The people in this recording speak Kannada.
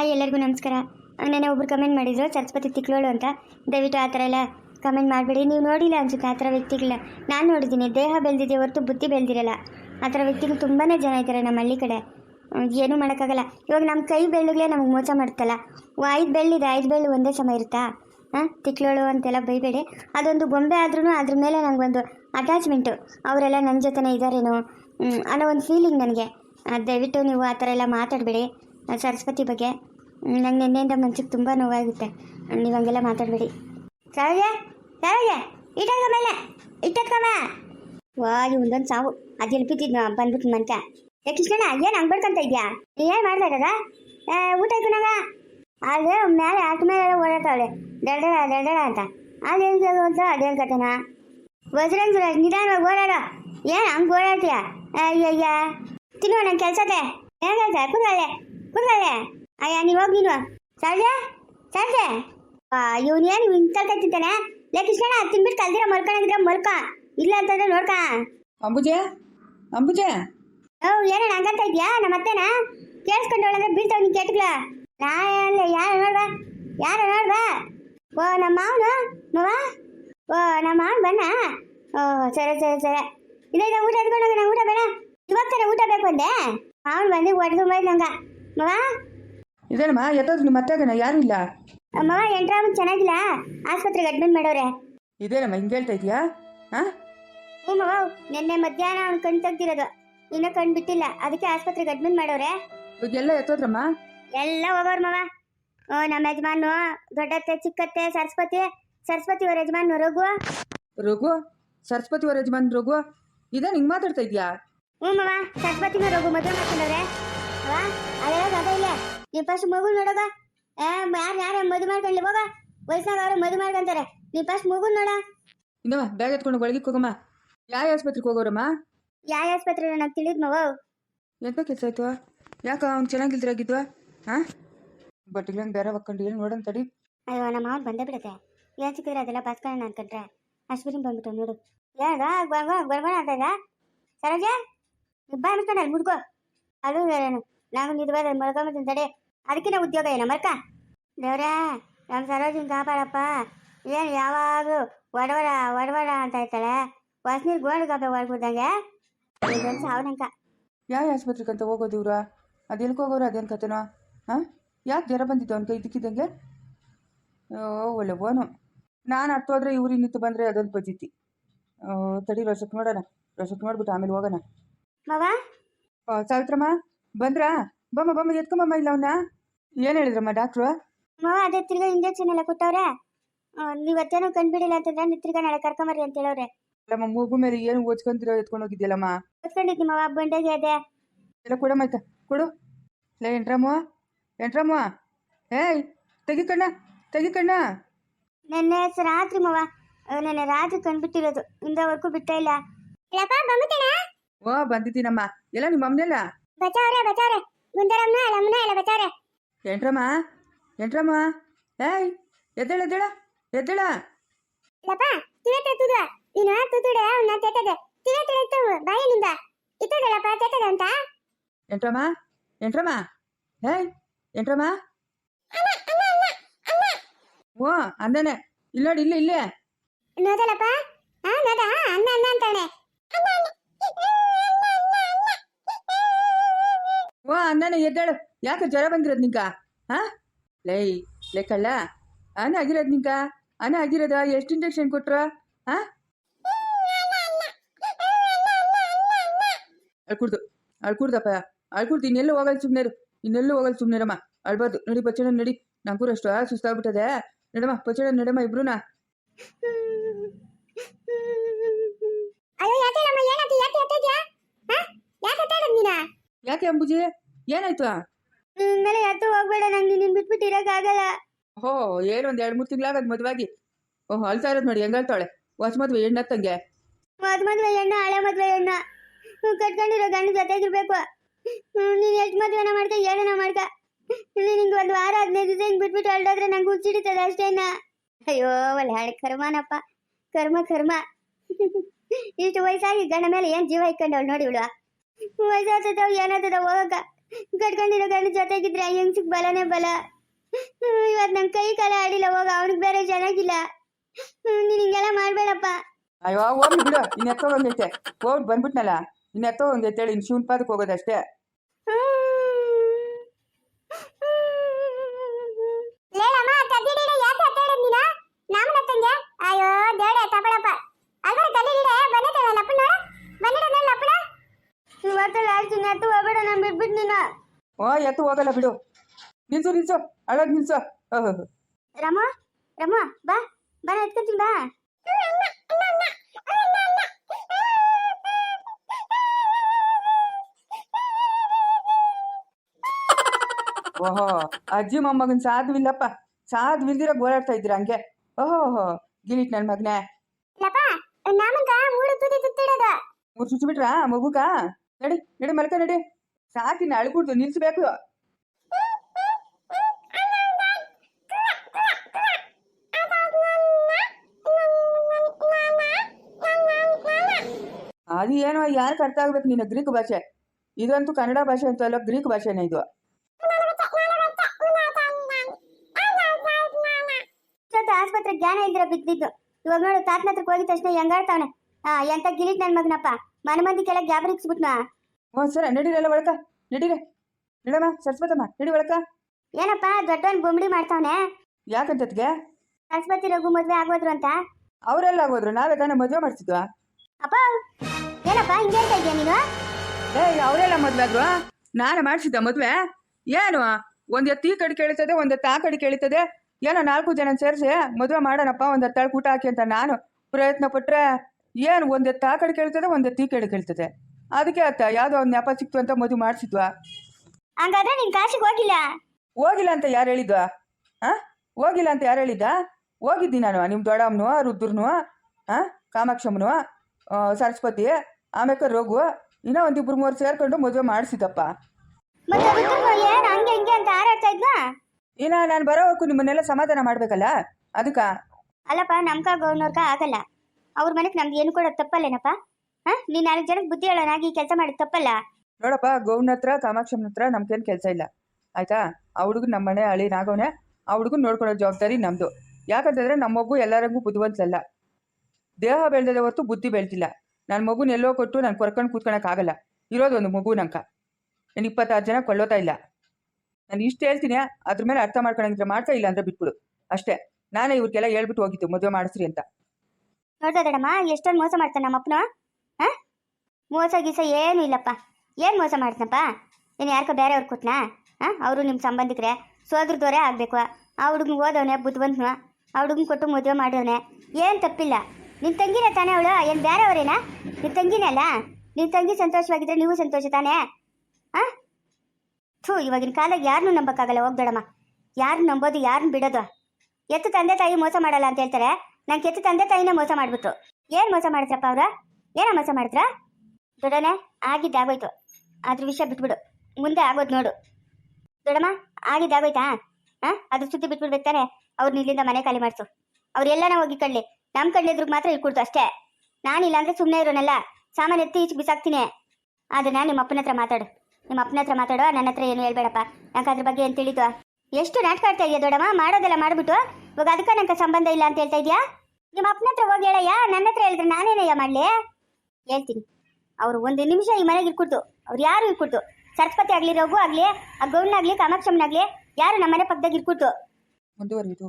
ಹಾಯ್, ಎಲ್ಲರಿಗೂ ನಮಸ್ಕಾರ. ನಾನು ಒಬ್ರು ಕಮೆಂಟ್ ಮಾಡಿದ್ರು, ಸರಸ್ವತಿ ತಿಕ್ಳೋಳು ಅಂತ. ದಯವಿಟ್ಟು ಆ ಥರ ಎಲ್ಲ ಕಮೆಂಟ್ ಮಾಡಬೇಡಿ. ನೀವು ನೋಡಿಲ್ಲ ಅನ್ಸುತ್ತೆ, ಆ ಥರ ವ್ಯಕ್ತಿಗಳ ನಾನು ನೋಡಿದ್ದೀನಿ, ದೇಹ ಬೆಳೆದಿದೆ ಹೊರತು ಬುದ್ಧಿ ಬೆಳೆದಿರಲ್ಲ. ಆ ಥರ ವ್ಯಕ್ತಿಗಳು ತುಂಬಾ ಜನ ಇದ್ದಾರೆ ನಮ್ಮ ಹಳ್ಳಿ ಕಡೆ. ಏನೂ ಮಾಡೋಕ್ಕಾಗಲ್ಲ. ಇವಾಗ ನಮ್ಮ ಕೈ ಬೆಳ್ಳುಗಳೇ ನಮಗೆ ಮೋಸ ಮಾಡ್ತಲ್ಲ. ಐದು ಬೆಳ್ಳಿದೆ ಐದು ಬೆಳ್ಳು ಒಂದೇ ಸಮ ಇರುತ್ತಾ? ಹಾಂ, ತಿಕ್ಲೋಳು ಅಂತೆಲ್ಲ ಬೈಬೇಡಿ. ಅದೊಂದು ಗೊಂಬೆ ಆದ್ರೂ ಅದ್ರ ಮೇಲೆ ನನಗೊಂದು ಅಟ್ಯಾಚ್ಮೆಂಟು ಅವರೆಲ್ಲ ನನ್ನ ಜೊತೆನೇ ಇದ್ದಾರೇನೋ ಅನ್ನೋ ಒಂದು ಫೀಲಿಂಗ್ ನನಗೆ. ದಯವಿಟ್ಟು ನೀವು ಆ ಥರ ಎಲ್ಲ ಮಾತಾಡಬೇಡಿ ಸರಸ್ವತಿ ಬಗ್ಗೆ. ನಂಗೆ ನಿನ್ನೆಯಿಂದ ಮನ್ಸಿಗೆ ತುಂಬ ನೋವಾಗುತ್ತೆ. ನೀವು ಹಂಗೆಲ್ಲ ಮಾತಾಡಬೇಡಿ. ಸರೋಜ ಸರೋಜ ಇಟ್ಟಕ್ಕ ಮೇಲೆ ಇಟ್ಟಕ್ಕಮ್ಮ ವಾ ಒಂದೊಂದು ಸಾವು. ಅದು ಎಲ್ಪಿತಿದ್ನ ಬಂದ್ಬಿಟ್ಟು ಮನ್ಕ. ಏ, ಕೃಷ್ಣಣ್ಣ, ಏನು ಹಂಗೆ ಬಡ್ಕೊಂತ ಇದೆಯಾ? ಏನು ಮಾಡ್ತಾ ಇರೋದ? ಊಟ ಆಯ್ತು ನಾಗ? ಅದೇ ಮೇಲೆ ಆಟ ಮೇಲೆ ಓಡಾಡ್ತಾವಳೆ. ದಡ್ಡಡ ದಡ್ಡಡ ಅಂತ. ಏನು ಅಂತ ಅದೇನು ಕಥನ ವಜ್ರಂಗ್ ಸುರೇಶ್, ನಿಧಾನವಾಗಿ ಓಡಾಡ. ಏನು ಹಂಗೆ ಓಡಾಡ್ತೀಯ? ಅಯ್ಯಯ್ಯ. ತಿನ್ನುವ ನನ್ನ ಕೆಲಸತೆ ಏನು ಕೆಲಸ? ಕುತ್ಕೊಳ್ಳೆ ಕುತ್ಕೊಳ್ಳೆ ಅಯ್ಯ ನೀವು ಹೋಗಿ ನೀನು ಸರ್ಜೆ ಸರ್ಜೆ ಇವನು ಏನು ಇಂಥ ತಿಂತಾನೆ ಲೇ ಕೃಷ್ಣಣ್ಣ ತಿನ್ಬಿಟ್ಟು ಕಲ್ದಿರ ಮಲ್ಕೊಂಡಿದ್ರೆ ಮಲ್ಕ ಇಲ್ಲ ಅಂತಂದ್ರೆ ನೋಡ್ಕ ಅಂಬುಜೆ ಅಂಬುಜೆ ಓ ಏನಣ್ಣ ಹಂಗಂತ ಇದ್ಯಾ ನಮ್ಮ ಅತ್ತೆನ ಕೇಳಿಸ್ಕೊಂಡವಳಂದ್ರೆ ಬೀಳ್ತಾವ ನಿನ್ ಕೆಟ್ಗಳ ನಾಳೆ ಯಾರು ನೋಡ್ಬಾ ಯಾರು ನೋಡ್ಬಾ ಓ ನಮ್ಮ ಮಾವನು ಮವ ಓ ನಮ್ಮ ಮಾವನ್ ಬಣ್ಣ ಓ ಸರಿ ಸರಿ ಸರಿ ಇಲ್ಲ ಊಟ ಎತ್ಕೊಂಡು ಹೋಗೋಣ ಊಟ ಬೇಡ. ಇವಾಗ ತಾನೆ ಊಟ ಬೇಕು ಅಂದೆ. ಮಾವನ್ ಬಂದು ಹೊಡೆದು ಮೈದ್ ನಂಗ. ಮವ? ಇದೇನಮ್ಮ ಎತ್ತೋದು ನಿಮ್ಮ ಅತ್ತಾಗನ? ಯಾರು ಇಲ್ಲ? ಮವ ಎಂಟ್ರಾಮನ್ ಚೆನ್ನಾಗಿಲ್ಲ? ಆಸ್ಪತ್ರೆಗೆ ಅಡ್ಮಿಟ್ ಮಾಡೋರೆ. ಇದೇನಮ್ಮ ಹಿಂಗೆ ಹೇಳ್ತಾ ಇದೀಯಾ? ಹಾಂ ಹ್ಞೂ ಮವ ನಿನ್ನೆ ಮಧ್ಯಾಹ್ನ ಅವ್ನ ಕಣ್ ತೆಗ್ದಿರೋದು. ಇನ್ನೂ ಕಣ್ ಬಿಟ್ಟಿಲ್ಲ. ಅದಕ್ಕೆ ಆಸ್ಪತ್ರೆಗೆ ಅಡ್ಮಿಟ್ ಮಾಡೋರೆ. ಇವಾಗೆಲ್ಲ ಎತ್ತೋದ್ರಮ್ಮ ಎಲ್ಲ ಹೋಗೋರ್ ಮಾವ. ಓ ನಮ್ಮ ಯಜಮಾನು ದೊಡ್ಡತ್ತೆ ಚಿಕ್ಕತ್ತೆ ಸರಸ್ವತಿ. ಸರಸ್ವತಿ ಅವ್ರ ಯಜಮಾನು ರಘು. ರಘು? ಸರಸ್ವತಿ ಅವರ ಯಜಮಾನ್ ರಘು? ಇದೇ ಹಿಂಗೆ ಮಾತಾಡ್ತಾ ಇದೀಯಾ? ಹ್ಞೂ ಮವ. ಸರಸ್ವತಿನ ರಘು ಮದುವೆ ಮಾಡ್ಕೊಂಡವ್ರೆ. ಅವ ಅದೇ ಅದ ಇಲ್ಲ ನೀ ಫಸ್ಟ್ ಮಗು ನೋಡೋಗ ಏ ಯಾರು ಯಾರು ಮದುವೆ ಮಾಡ್ಕೊಂಡ್ಲಿ? ಹೋಗ. ವಯಸ್ಸಾಗ ಅವ್ರು ಮದುವೆ ಮಾಡ್ಕೊಂತಾರೆ. ನೀ ಫಸ್ಟ್ ಮಗು ನೋಡ. ಇನ್ನವ ಬ್ಯಾಗ್ ಎತ್ಕೊಂಡು ಒಳಗೆ ಹೋಗಮ್ಮ ಯಾವ ಆಸ್ಪತ್ರೆಗೆ ಹೋಗೋರಮ್ಮ? ಯಾವ ಆಸ್ಪತ್ರೆ ನನಗೆ ತಿಳಿದ್ ಮವ ಎಂತ ಕೆಲಸ ಆಯ್ತು ಯಾಕ ಅವ್ನು ಚೆನ್ನಾಗಿಲ್ದಿರಾಗಿದ್ವಾ ಹಾ? ಬಟ್ಟೆಗಳಂಗೆ ಬೇರೆ ಹಾಕೊಂಡು ಏನು ನೋಡೋಣ ತಡಿ. ಅಯ್ಯೋ ನಮ್ಮ ಮಾವನ್ ಬಂದೇ ಬಿಡುತ್ತೆ. ಸಿಕ್ಕಿದ್ರೆ ಅದೆಲ್ಲ ಬಸ್ಕೊಳ್ಳೋಣ ಅನ್ಕೊಂಡ್ರೆ. ಅಶ್ವಿನಿ ಬಂದ್ಬಿಟ್ಟು ನೋಡು. ಏನದ ಬರ್ಬೋಣ ಅಂತ ಸರೋಜ ಬಾಯ್ ಬಾ ಅಲ್ಲಿ ಮುಡ್ಕೋ. ಅದು ನಾವು ನಿದ್ವಾದ ಮಲ್ಕೊಂಬತ್ತೀನಿ ತಡೆ. ಅದಕ್ಕಿನ ಉದ್ಯೋಗ ಏನ ಮರ್ಕ ದೇವ್ರೇ ನಮ್ಮ ಸರೋಜಿನ ಕಾಪಾಡಪ್ಪ. ಏನು ಯಾವಾಗಲೂ ಒಡವಡ ಒಡವಡ ಅಂತ ಇರ್ತಾಳೆ. ಹೊಸ್ನೀರು ನೀರು ಕಾಪೆ ಹೊಡ್ಬಿಡ್ದಂಗೆ. ಇದೊಂದು ಸಾವನಂಕ ಯಾವ ಆಸ್ಪತ್ರೆಗೆ ಅಂತ ಹೋಗೋದು ಇವ್ರ? ಅದು ಹೋಗೋರು ಅದೇನು ಕತೆನೋ? ಹಾಂ? ಯಾಕೆ ಜ್ವರ ಬಂದಿದ್ದು ಅವನಿಗೆ ಕೈ ಇದ್ದಕ್ಕಿದ್ದಂಗೆ ಓ ಒಳ್ಳೆ ಓನು ನಾನು ಹತ್ತೋದ್ರೆ ಇವ್ರು ಇನ್ನಿತ್ತು ಬಂದರೆ ಅದೊಂದು ಓ, ತಡಿ ರಸಕ್ಕೆ ನೋಡೋಣ. ರಸಕ್ಕೆ ನೋಡ್ಬಿಟ್ಟು ಆಮೇಲೆ ಹೋಗೋಣ. ಸಾವಿತ್ರಮ್ಮ? ಬಂದ್ರಾ? ಬಮ್ಮ ಬಮ್ಮ ಎತ್ಕೊಂಬಮ್ಮ ಇಲ್ಲ ಅವನ್ನ ಏನು ಹೇಳಿದ್ರಮ್ಮ ಡಾಕ್ಟ್ರು ಮವ ಅದೇ ತಿರ್ಗಾ ಇಂಜೆಕ್ಷನ್ ಎಲ್ಲ ಕೊಟ್ಟವ್ರೆ. ಅದೇನು ಕಂಡ್ಬಿಡಿಲ್ಲ ಅಂತಂದ್ರೆ ತಿರ್ಗಾ ನಾಳೆ ಕರ್ಕೊಂಬರ್ರಿ ಅಂತ ಹೇಳವ್ರೆ. ಅಲ್ಲಮ್ಮ ಮೂಗು ಮೇಲೆ ಏನು ಓದ್ಕೊಂತಿರೋ ಎತ್ಕೊಂಡು ಹೋಗಿದ್ಯಲ್ಲಮ್ಮ? ಕೂತ್ಕೊಂಡಿದ್ನಿ ಮಾವ ಬಂಡೆಗೆ ಅದೇ. ಎಲ್ಲ ಕೊಡಮ್ಮ ಕೊಡು. ಲೇ ಎಂಟ್ರಮ್ಮ ಎಂಟ್ರಮ್ಮ ಏಯ್ ತೆಗಿ ಕಣ್ಣ ತೆಗಿ ಕಣ್ಣ. ನೆನ್ನೆ ಸ- ರಾತ್ರಿ ಮಾವ ನೆನ್ನೆ ರಾತ್ರಿ ಕಂಡ್ಬಿಟ್ಟಿರೋದು. ಇಂದವರೆಗೂ ಬಿಟ್ಟ ಇಲ್ಲ. ಓ ಬಂದಿದ್ದೀನಮ್ಮ. ಎಲ್ಲ ನಿಮ್ಮ ಅಮ್ಮನೆಲ್ಲ ಬಚಾವ್ರೆ ಬಚಾವ್ರೆ. ಗುಂದರಮ್ಮನ ಅಮ್ಮನ ಎಲ್ಲ ಬಚಾವ್ರೆ. ಎಂಟ್ರಮ್ಮ ಎಂಟ್ರಮ್ಮ ಏಯ್ ಎದ್ದೇಳ ಎದ್ದೇಳ ಎದ್ದೇಳ. ಇಲ್ಲಪ್ಪ ತಿವೆ ತುದ ನೀನು ತುದುಡೆ ಅವನ್ನ ತೆತ್ತದೆ ತಿಳಿತು ಬಾಯಿನಿಂದ. ಇತ್ತದಲ್ಲಪ್ಪ ತೆತ್ತದ ಅಂತ? ಎಂಟ್ರಮ್ಮ ಎಂಟ್ರಮ್ಮ ಏಯ್ ಎಂಟ್ರಮ್ಮ ಓ ಅಂದನೆ. ಇಲ್ಲ ನೋಡಿ ಇಲ್ಲೇ ಇಲ್ಲೇ. ನೋದಲ್ಲಪ್ಪ? ಹಾ ನೋದ ಅನ್ನ ಅನ್ನ ಅಂತಾನೆ ಓ ಅಣ್ಣನ ಎದ್ದಾಳು. ಯಾಕೆ ಜ್ವರ ಬಂದಿರೋದು ನಿಂಕ ಹಾ ಲೈ ಲೈ ಕಳ್ಳ ಅನ್ನ ಆಗಿರೋದು ನಿಂಕ ಅನ್ನ ಆಗಿರೋದ? ಎಷ್ಟು ಇಂಜೆಕ್ಷನ್ ಕೊಟ್ರ? ಹಾಂ ಅಳ್ಕುಡ್ದು ಅಳ್ಕುಡ್ದಪ್ಪ. ಅಳ್ಕುಡ್ದು ಇನ್ನೆಲ್ಲೂ ಹೋಗಲ್ಲ ಸುಮ್ಮನೆ ಇನ್ನೆಲ್ಲೂ ಹೋಗಲ್ಲ ಸುಮ್ಮನೆರಮ್ಮ ಅಳ್ಬಾರ್ದು. ನಡಿ ಪಚ್ಚಣ ನಡಿ. ನಂಗೂ ಅಷ್ಟು ಸುಸ್ತಾಗ್ಬಿಟ್ಟದೆ. ನಡಮ್ಮ ಪಚ್ಚಣ ನಡಮ್ಮ ಇಬ್ರುನಾ. ಯಾಕೆ ಅಂಬುಜಿ? ಏನಾಯ್ತು? ಮೇಲೆ ಎತ್ತು ಹೋಗ್ಬೇಡ ನಂಗೆ ನಿನ್ ಬಿಟ್ಬಿಟ್ಟು ಆಗಲ್ಲ ಓಹೋ ಏನು ಒಂದು ಎರಡು ಮೂರು ತಿಂಗಳಾಗದು ಮದುವಾಗಿ. ಓಹೋ ಅಳ್ತಾ ಇರೋದು ನೋಡಿ ಹೆಂಗಳ್ತಾಳೆ ಹೊಸ ಮದುವೆ ತಂಗೆ ಮದ್ ಮದ್ವೆ ಎಣ್ಣ ಹಳೆ ಮದ್ವೆ ಎಣ್ಣ ಕಟ್ಕೊಂಡಿರೋ ಗಂಡ ಜೊತೆಗಿರ್ಬೇಕು. ನೀನ್ ಎಷ್ಟು ಮದ್ವೆನ ಮಾಡ್ಕ ಏನನ ಮಾಡ್ಕ ಇಲ್ಲಿ ನಿಂಗೆ ಒಂದು ವಾರ ಹದಿನೈದು ದಿವಸ ಹಿಂಗ್ ಬಿಟ್ಬಿಟ್ಟು ಹೊರಡೋದ್ರೆ ನಂಗೆ ಹುಚ್ಚಿಡಿತದೆ ಅಷ್ಟೇನ ಅಯ್ಯೋ ಒಳ್ಳೆ ಹಳೆ ಕರ್ಮನಪ್ಪ. ಕರ್ಮ ಕರ್ಮ. ಇಷ್ಟು ವಯಸ್ಸಾಗಿ ಗಂಡ ಮೇಲೆ ಏನ್ ಜೀವ ಇಕ್ಕಂಡವಳು ನೋಡಿ ಇವಳು. ವಯಸ್ಸಾಗ್ತದವ್ ಏನಾಗ್ತದ ಹೋಗಕ್ಕ. ಕಟ್ಕೊಂಡಿರೋ ಗಂಡು ಜೊತೆಗಿದ್ರೆ ಹೆಂಗ್ಸಿಗೆ ಬಲನೇ ಬಲ? ಇವತ್ತು ನನ್ನ ಕೈ ಕಾಲ ಆಡಿಲ್ಲ, ಹೋಗ ಅವನಿಗೆ ಬೇರೆ ಚೆನ್ನಾಗಿಲ್ಲ ನೀನು ಹಿಂಗೆಲ್ಲ ಮಾಡಬೇಡಪ್ಪ. ಅಯ್ಯೋ, ಹೋಗ್ಲಿ ಬಿಡು ಇನ್ನು ಹೋಗ್ ಬಂದ್ಬಿಟ್ನಲ್ಲ ಇನ್ನು ಒಂದೈತೆ ಹೇಳಿ ಇನ್ನು ಶಿವನ್ ಪಾದಕ್ಕೆ ಹೋಗೋದಷ್ಟೇ. ಹೋಗಬೇಡ ಅತ್ತು ಹೋಗ್ಬೇಡ ನಾನು ಬಿಟ್ಬಿಟ್ಟು ನೀನು. ಓ ಎತ್ತು ಹೋಗಲ್ಲ ಬಿಡು. ನಿಲ್ಸು ನಿಲ್ಸು ಅಳೋದು ನಿಲ್ಸು. ರಮ ರಮ ಬಾ ಬಾ ಎತ್ಕೊತೀನಿ ಬಾ. ಓಹೋ ಅಜ್ಜಿ ಮೊಮ್ಮಗನ್ ಸಾಧ್ವಿಲ್ಲಪ್ಪ. ಸಾಧ್ವಿಲ್ದಿರ ಗೋಳಾಡ್ತಾ ಇದ್ದೀರ ಹಂಗೆ? ಓಹೋ ಗಿಲಿಟ್ ನನ್ ಮಗ್ನೆ. ಮೂರು ಚುಚ್ಚು ಬಿಟ್ರಾ ಮಗುಗ? ನಡಿ ನಡಿ ಮಲ್ಕ, ನಡಿ. ಸಾಕಿನ ಅಳ್ಕೂಡ್ದು ನಿಲ್ಸ್ಬೇಕು. ಅದು ಏನೋ ಯಾಕೆ ಅರ್ಥ ಆಗ್ಬೇಕು ನಿನ್ನ ಗ್ರೀಕ್ ಭಾಷೆ? ಇದಂತೂ ಕನ್ನಡ ಭಾಷೆ ಅಂತ ಅಲ್ಲ, ಗ್ರೀಕ್ ಭಾಷೆನೇ ಇದು. ಆಸ್ಪತ್ರೆ ಜ್ಞಾನ ಇಲ್ದಿರ ಬಿದ್ದಿದ್ದು. ಇವಾಗ ನೋಡು, ತಾತನ ಹತ್ರಕ್ಕೆ ಹೋಗಿದ ತಕ್ಷಣ ಹೆಂಗಾಡ್ತಾವನೆ? ಎಂತ ಗಿಲಿಟ್ ನನ್ ಮಗನಪ್ಪ? ಮನೆ ಮಂದಿಗೆಲ್ಲ ಗ್ಯಾಬರಿಕ್ಸ್ಬಿಟ್ನಾ ಹ್ಞೂ ಸರ ನಡೀರಲ್ಲ ಒಳಕ. ನಡೀರಿ. ನಡಮ್ಮ ಸರಸ್ವತಮ್ಮ ನಡಿ ಒಳಕ. ಏನಪ್ಪ ದೊಡ್ಡವನ್ ಬೊಂಬಡಿ ಮಾಡ್ತಾವನೆ? ಯಾಕಂತದ್ಗೆ ಸರಸ್ವತಿ ರಘು ಮದ್ವೆ ಆಗೋದ್ರು ಅಂತ? ಅವರೆಲ್ಲ ಆಗೋದ್ರು ನಾವೇ ತಾನೇ ಮದುವೆ ಮಾಡ್ತಿದ್ವಾ ಅಪ್ಪ ಏನಪ್ಪ ಹಿಂಗೆ ಹೇಳ್ತಾ ಇದೀಯ ನೀನು? ಏಯ್ ಅವರೆಲ್ಲ ಮದುವೆ ಆದ್ರು? ನಾನು ಮಾಡಿಸಿದ್ದ ಮದುವೆ? ಏನು? ಒಂದು ಎತ್ತು ಈ ಕಡೆ ಕೇಳಿತದೆ ಒಂದು ಎತ್ತು ಆ ಕಡೆ ಕೇಳ್ತದೆ. ಏನೋ ನಾಲ್ಕು ಜನ ಸೇರಿಸಿ ಮದುವೆ ಮಾಡೋಣಪ್ಪ ಒಂದು ಎತ್ತಾಳು ಊಟ ಹಾಕಿ ಅಂತ ನಾನು ಪ್ರಯತ್ನ ಪಟ್ಟರೆ ಏನು ಒಂದು ತಾಕಡೆ ಆ ಕಡೆ ಕೇಳ್ತದೆ ಒಂದು ಎತ್ತು ಈ ಕಡೆ ಕೇಳ್ತದೆ. ಅದಕ್ಕೆ ಅತ್ತ ಯಾವುದೋ ಒಂದು ನೆಪ ಸಿಕ್ತು ಅಂತ ಮದುವೆ ಮಾಡಿಸಿದ್ವಾ? ಹಂಗಾದ್ರೆ ನೀನ್ ಕಾಶಿಗೆ ಹೋಗಿಲ್ಲ? ಹೋಗಿಲ್ಲ ಅಂತ ಯಾರು ಹೇಳಿದ್ವಾ? ಹಾಂ? ಹೋಗಿಲ್ಲ ಅಂತ ಯಾರು ಹೇಳಿದ್ದ? ಹೋಗಿದ್ದಿ ನಾನು ನಿಮ್ಮ ದೊಡ್ಡಮ್ಮನು ರುದ್ರನು ಹಾಂ? ಕಾಮಾಕ್ಷಮ್ಮನು ಸರಸ್ವತಿ ಆಮೇಲೆ ರೋಗು ಇನ್ನೂ ಒಂದಿಬ್ರು ಮೂರು ಸೇರ್ಕೊಂಡು ಮದುವೆ ಮಾಡಿಸಿದಪ್ಪ ಮತ್ತೆ ರುದ್ರನು ಏನ್ ಹಂಗೆ ಹಿಂಗೆ ಅಂತ ಹಾರಾಡ್ತಾ ಇದ್ನಾ? ಇನ್ನ ನಾನು ಬರೋವರೆಗೂ ನಿಮ್ಮನ್ನೆಲ್ಲ ಸಮಾಧಾನ ಮಾಡಬೇಕಲ್ಲ? ಅದಕ್ಕೆ? ಅಲ್ಲಪ್ಪ ನಮ್ಕ ಗೌನವ್ರಕ ಆಗಲ್ಲ. ಅವ್ರ ಮನೆಗೆ ನಮ್ಗೆ ಏನು ಕೊಡೋದು ತಪ್ಪಲ್ಲೇನಪ್ಪ? ಹಾ? ನೀನ್ ನಾಲ್ಕು ಜನಕ್ಕೆ ಬುದ್ಧಿ ಹೇಳೋನಾಗಿ ಕೆಲಸ ಮಾಡಿದ ತಪ್ಪಲ್ಲ? ನೋಡಪ್ಪ ಗೌನ ಹತ್ರ, ಕಾಮಾಕ್ಷಮ್ಮನ ಹತ್ರ ನಮ್ಗೇನು ಕೆಲಸ ಇಲ್ಲ. ಆಯ್ತಾ? ಆ ಹುಡುಗ ನಮ್ಮ ಮನೆ ಹಳಿ ನಾಗವನೆ, ಆ ಹುಡುಗನ ನೋಡ್ಕೊಳ್ಳೋ ಜವಾಬ್ದಾರಿ ನಮ್ದು. ಯಾಕಂತಂದ್ರೆ ನಮ್ಮ ಮಗು ಎಲ್ಲರಿಗೂ ಬುದ್ಧಿವಂತಲ್ಲ ದೇಹ ಬೆಳೆದ ಹೊರತು ಬುದ್ಧಿ ಬೆಳೆದಿಲ್ಲ. ನನ್ನ ಮಗುನ ಎಲ್ಲೋ ಕೊಟ್ಟು ನಾನು ಕೊರ್ಕೊಂಡು ಆಗಲ್ಲ. ಇರೋದು ಒಂದು ಮಗು ನಂಕ. ನಾನು ಇಪ್ಪತ್ತಾರು ಜನ ಕೊಳ್ಳೋತಾ ಇಲ್ಲ. ನಾನು ಇಷ್ಟು ಹೇಳ್ತೀನಿ, ಅದ್ರ ಮೇಲೆ ಅರ್ಥ ಮಾಡ್ಕೊಳಂಗಿದ್ರೆ ಮಾಡ್ತಾ ಇಲ್ಲ ಅಂದ್ರೆ ಬಿಟ್ಬಿಡು. ಅಷ್ಟೇ. ನಾನೇ ಇವ್ರಿಗೆಲ್ಲ ಹೇಳ್ಬಿಟ್ಟು ಹೋಗಿದ್ದು, ಮದುವೆ ಮಾಡಿಸ್ರಿ ಅಂತ. ನೋಡ್ತಾ ಎಷ್ಟೊಂದು ಮೋಸ ಮಾಡ್ತಾನೆ ನಮ್ಮಪ್ಪನ. ಹಾ? ಮೋಸ ಗೀಸ ಏನೂ ಇಲ್ಲಪ್ಪ. ಏನು ಮೋಸ ಮಾಡ್ತಾನಪ್ಪ? ನೀನು ಬೇರೆ ಬೇರೆಯವ್ರು ಕೊಟ್ಟನಾ ಹಾಂ? ಅವರು ನಿಮ್ಮ ಸಂಬಂಧಿಕರೇ. ಸೋದ್ರದವರೇ ಆಗಬೇಕು. ಆ ಹುಡುಗನ ಓದವನೇ, ಬುದ್ಧಿವಂತನ. ಆ ಹುಡುಗನ ಕೊಟ್ಟು ಮದುವೆ ಮಾಡೋವನೆ ಏನು ತಪ್ಪಿಲ್ಲ. ನಿನ್ನ ತಂಗಿನೇ ತಾನೇ ಅವಳು. ಏನು ಬೇರೆಯವರೇನಾ? ನಿನ್ನ ತಂಗಿನೇ ಅಲ್ಲ? ನಿನ್ನ ತಂಗಿ ಸಂತೋಷವಾಗಿದ್ದರೆ ನೀವು ಸಂತೋಷ ತಾನೇ? ಹಾಂ? ಥೂ, ಇವಾಗಿನ ಕಾಲಾಗ ಯಾರನ್ನೂ ನಂಬೋಕ್ಕಾಗಲ್ಲ. ಹೋಗ್ಬೇಡಮ್ಮ ಯಾರನ್ನ ನಂಬೋದು ಯಾರನ್ನ ಬಿಡೋದು? ಎತ್ತು ತಂದೆ ತಾಯಿ ಮೋಸ ಮಾಡಲ್ಲ ಅಂತ ಹೇಳ್ತಾರೆ. ನಂಗೆ ಕೆತ್ತ ತಂದೆ ತಾಯಿನ ಮೋಸ ಮಾಡ್ಬಿಟ್ರು. ಏನ್ ಮೋಸ ಮಾಡಿದ್ರಪ್ಪ ಅವ್ರ? ಏನ ಮೋಸ ಮಾಡಿದ್ರ? ದೊಡ್ಡನೆ ಆಗಿದ್ದಾಗೋಯ್ತು ಅದ್ರ ವಿಷಯ ಬಿಟ್ಬಿಡು. ಮುಂದೆ ಆಗೋದು ನೋಡು. ದೊಡ್ಡಮ್ಮ ಆಗಿದ್ದಾಗೋಯ್ತಾ ಹಾಂ ಅದ್ರ ಸುದ್ದಿ ಬಿಟ್ಬಿಡ್ಬೇಕು ತಾನೆ. ಅವ್ರನ್ನ ಇಲ್ಲಿಂದ ಮನೆ ಖಾಲಿ ಮಾಡಿಸು. ಅವ್ರೆಲ್ಲನ ಹೋಗಿ ಕಳ್ಳಿ. ನಮ್ಮ ಕಣ್ಣಿದ್ರಿಗೆ ಮಾತ್ರ ಇಟ್ಕೊಡ್ತು ಅಷ್ಟೇ. ನಾನಿಲ್ಲ ಅಂದ್ರೆ ಸುಮ್ಮನೆ ಇರೋನಲ್ಲ. ಸಾಮಾನ್ಯ ಎತ್ತಿ ಈಚೆ ಬಿಸಾಕ್ತೀನಿ. ಅದನ್ನ ನಿಮ್ಮ ಅಪ್ಪನ ಹತ್ರ ಮಾತಾಡು. ನಿಮ್ಮ ಅಪ್ಪನ ಹತ್ರ ಮಾತಾಡೋ ನನ್ನ ಹತ್ರ ಏನು ಹೇಳ್ಬೇಡಪ್ಪ. ನಂಗೆ ಅದ್ರ ಬಗ್ಗೆ ಏನು ತಿಳಿತು ಎಷ್ಟು ನಾಟಕ ಆಡ್ತಾ ಇದೆಯಾ ದೊಡ್ಡಮ್ಮ? ಮಾಡೋದೆಲ್ಲ ಮಾಡ್ಬಿಟ್ಟು? ಇವಾಗ ಅದಕ್ಕೆ ನಂಗೆ ಸಂಬಂಧ ಇಲ್ಲ ಅಂತ ಹೇಳ್ತಾ ಇದೆಯಾ? ನಿಮ್ಮ ಅಪ್ಪನ ಹತ್ರ ಹೋಗಿ ಹೇಳಯ್ಯ, ನನ್ನ ಹತ್ರ ಹೇಳಿದ್ರೆ ನಾನೇನಯ್ಯ ಮಾಡ್ಲಿ? ಹೇಳ್ತೀನಿ. ಅವ್ರು ಒಂದು ನಿಮಿಷ ಈ ಮನೆಗೆ ಇಟ್ಕೊಡ್ತು ಅವ್ರು ಯಾರು ಇಟ್ಕೊಡ್ತು ಸರಸ್ಪತಿ ಆಗ್ಲಿ, ರಘು ಆಗ್ಲಿ, ಆ ಗೌಡನಾಗ್ಲಿ ಕಾಮಾಕ್ಷಮ್ಮನಾಗ್ಲಿ ಯಾರು ನಮ್ಮ ಮನೆ ಪಕ್ಕದಾಗ ಇಟ್ಕೊಡ್ತು ಮುಂದುವರಿಯುವುದು